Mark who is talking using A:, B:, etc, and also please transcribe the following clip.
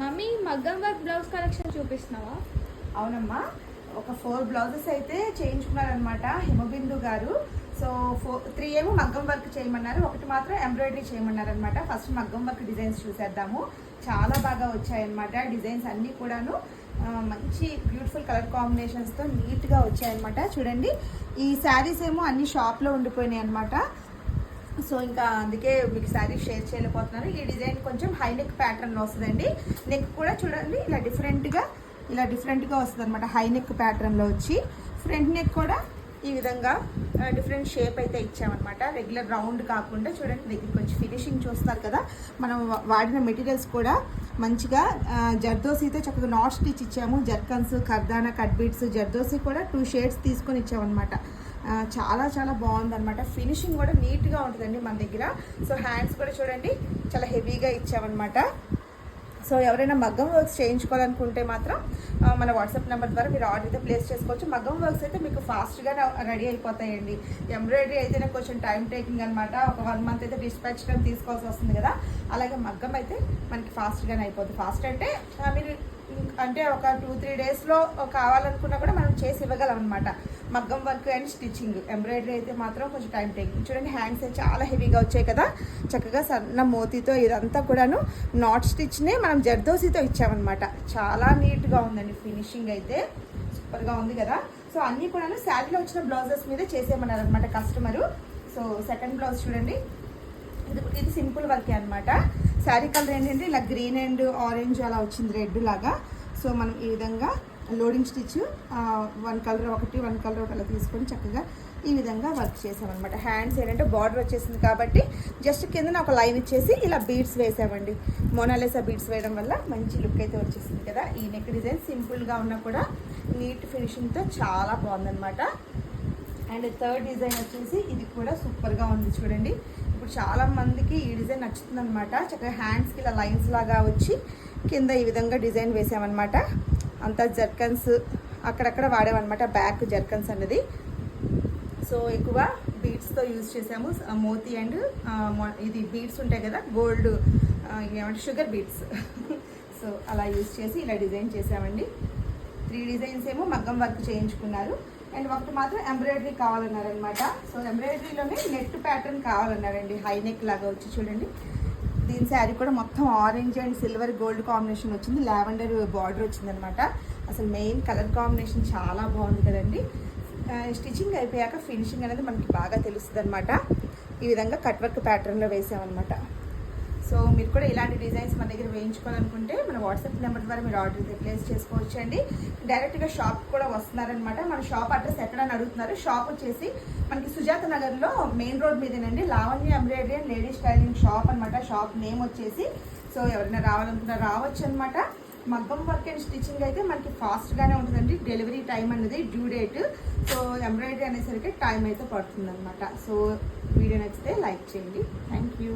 A: Mummy మగ్గం work blouse collection చూపిస్తున్నావా?
B: అవునమ్మా. ఒక ఫోర్ బ్లౌజెస్ అయితే చేయించుకున్నారనమాట హిమబిందు గారు. సో ఫోర్ త్రీ ఏమో మగ్గం వర్క్ చేయమన్నారు. ఒకటి మాత్రం ఎంబ్రాయిడరీ చేయమన్నారు అనమాట ఫస్ట్ మగ్గం వర్క్ డిజైన్స్ చూసేద్దాము. చాలా బాగా వచ్చాయన్నమాట డిజైన్స్ అన్నీ కూడాను. మంచి బ్యూటిఫుల్ కలర్ కాంబినేషన్స్తో నీట్గా వచ్చాయన్నమాట. చూడండి. ఈ శారీస్ ఏమో అన్ని షాప్లో ఉండిపోయినాయి అనమాట సో ఇంకా అందుకే మీకు శారీ షేర్ చేయలేకపోతున్నాను ఈ డిజైన్ కొంచెం హై నెక్ ప్యాటర్న్లో వస్తుందండి. నెక్ కూడా చూడండి ఇలా డిఫరెంట్గా ఇలా డిఫరెంట్గా వస్తుంది అనమాట హై నెక్ ప్యాటర్న్లో వచ్చి. ఫ్రంట్ నెక్ కూడా ఈ విధంగా డిఫరెంట్ షేప్ అయితే ఇచ్చామన్నమాట. రెగ్యులర్ రౌండ్ కాకుండా చూడండి దగ్గరికి వచ్చి ఫినిషింగ్ చూస్తారు కదా. మనం వాడిన మెటీరియల్స్ కూడా మంచిగా జర్దోసీతో చక్కగా నాట్ స్టిచ్ ఇచ్చాము. జర్కన్స్ కర్దానా కట్ బీట్స్ జర్దోసీ కూడా టూ షేడ్స్ తీసుకొని ఇచ్చామన్నమాట. చాలా చాలా బాగుందనమాట ఫినిషింగ్ కూడా నీట్గా ఉంటుందండి మన దగ్గర. సో హ్యాండ్స్ కూడా చూడండి చాలా హెవీగా ఇచ్చామన్నమాట. సో ఎవరైనా మగ్గం వర్క్స్ చేయించుకోవాలనుకుంటే మాత్రం మన వాట్సాప్ నెంబర్ ద్వారా మీరు ఆర్డర్ అయితే ప్లేస్ చేసుకోవచ్చు. మగ్గం వర్క్స్ అయితే మీకు ఫాస్ట్గా రెడీ అయిపోతాయండి. ఎంబ్రాయిడరీ అయితేనే కొంచెం టైం టేకింగ్ అనమాట ఒక వన్ మంత్ అయితే డిస్పాచ్ టైం తీసుకోవాల్సి వస్తుంది కదా. అలాగే మగ్గం అయితే మనకి ఫాస్ట్గానే అయిపోతుంది ఫాస్ట్ అంటే మీరు అంటే ఒక టూ త్రీ డేస్లో కావాలనుకున్నా కూడా మనం చేసి ఇవ్వగలం అనమాట మగ్గం వర్క్ అండ్ స్టిచ్చింగ్ ఎంబ్రాయిడరీ అయితే మాత్రం కొంచెం టైం టేకింగ్ చూడండి హ్యాండ్స్ అయితే చాలా హెవీగా వచ్చాయి కదా. చక్కగా సన్న మోతీతో ఇదంతా కూడాను నాట్ స్టిచ్నే మనం జర్దోసీతో ఇచ్చామన్నమాట. చాలా నీట్గా ఉందండి ఫినిషింగ్ అయితే. సూపర్గా ఉంది కదా. సో అన్నీ కూడాను శారీలో వచ్చిన బ్లౌజెస్ మీద చేసేయమన్నారు అనమాట కస్టమరు సో సెకండ్ బ్లౌజ్ చూడండి. ఇది ఇది సింపుల్ వర్కే అనమాట శారీ కలర్ ఏంటంటే ఇలా గ్రీన్ అండ్ ఆరెంజ్ అలా వచ్చింది రెడ్ లాగా. సో మనం ఈ విధంగా లోడింగ్ స్టిచ్ వన్ కలర్ ఒకటి వన్ కలర్ ఒకటి అలా తీసుకొని చక్కగా ఈ విధంగా వర్క్ చేసామన్నమాట. హ్యాండ్స్ ఏంటంటే బార్డర్ వచ్చేసింది కాబట్టి జస్ట్ కిందన ఒక లైన్ ఇచ్చేసి ఇలా బీడ్స్ వేసామండి. మోనాలిసా బీడ్స్ వేయడం వల్ల మంచి లుక్ అయితే వచ్చేసింది కదా. ఈ నెక్ డిజైన్ సింపుల్గా ఉన్నా కూడా నీట్ ఫినిషింగ్తో చాలా బాగుందన్నమాట. అండ్ థర్డ్ డిజైన్ వచ్చేసి ఇది కూడా సూపర్గా ఉంది చూడండి. ఇప్పుడు చాలా మందికి ఈ డిజైన్ నచ్చుతుంది అనమాట చక్కగా హ్యాండ్స్కి ఇలా లైన్స్ లాగా వచ్చి కింద ఈ విధంగా డిజైన్ వేసామన్నమాట. అంతా జర్కన్స్ అక్కడక్కడ వాడామన్నమాట బ్యాక్ జర్కన్స్ అనేది సో ఎక్కువ బీడ్స్తో యూజ్ చేసాము. మోతీ అండ్ ఇది బీడ్స్ ఉంటాయి కదా గోల్డ్ ఏమంటే షుగర్ బీడ్స్ సో అలా యూజ్ చేసి ఇలా డిజైన్ చేసామండి. త్రీ డిజైన్స్ ఏమో మగ్గం వర్క్ చేయించుకున్నారు. అండ్ ఒకటి మాత్రం ఎంబ్రాయిడరీ కావాలన్నారనమాట సో ఎంబ్రాయిడరీలోనే నెట్ ప్యాటర్న్ కావాలన్నారండి. హై నెక్ లాగా వచ్చి చూడండి. దీని శారీ కూడా మొత్తం orange and silver gold combination వచ్చింది. లావెండర్ బార్డర్ వచ్చిందనమాట అసలు మెయిన్ కలర్ కాంబినేషన్ చాలా బాగుంది కదండి. స్టిచ్చింగ్ అయిపోయాక ఫినిషింగ్ అనేది మనకి బాగా తెలుస్తుంది అనమాట ఈ విధంగా కట్ వర్క్ ప్యాటర్న్లో వేసామన్నమాట. సో మీరు కూడా ఇలాంటి డిజైన్స్ మన దగ్గర వేయించుకోవాలనుకుంటే మన వాట్సాప్ నెంబర్ ద్వారా మీరు ఆర్డర్ ప్లేస్ చేసుకోవచ్చు అండి డైరెక్ట్గా షాప్ కూడా వస్తున్నారనమాట మన షాప్ అడ్రస్ ఎక్కడని అడుగుతున్నారు. షాప్ వచ్చేసి మనకి సుజాత నగర్లో main road మీదేనండి. Lavanya embroidery and ladies styling shop అనమాట షాప్ నేమ్ వచ్చేసి. సో ఎవరైనా రావాలనుకున్నా రావచ్చు అనమాట మగ్గం వర్క్ అండ్ స్టిచ్చింగ్ అయితే మనకి ఫాస్ట్గానే ఉంటుందండి. డెలివరీ టైం అనేది డ్యూ డేట్. సో ఎంబ్రాయిడరీ అనేసరికి టైం అయితే పడుతుంది అనమాట సో వీడియో నచ్చితే లైక్ చేయండి. Thank you.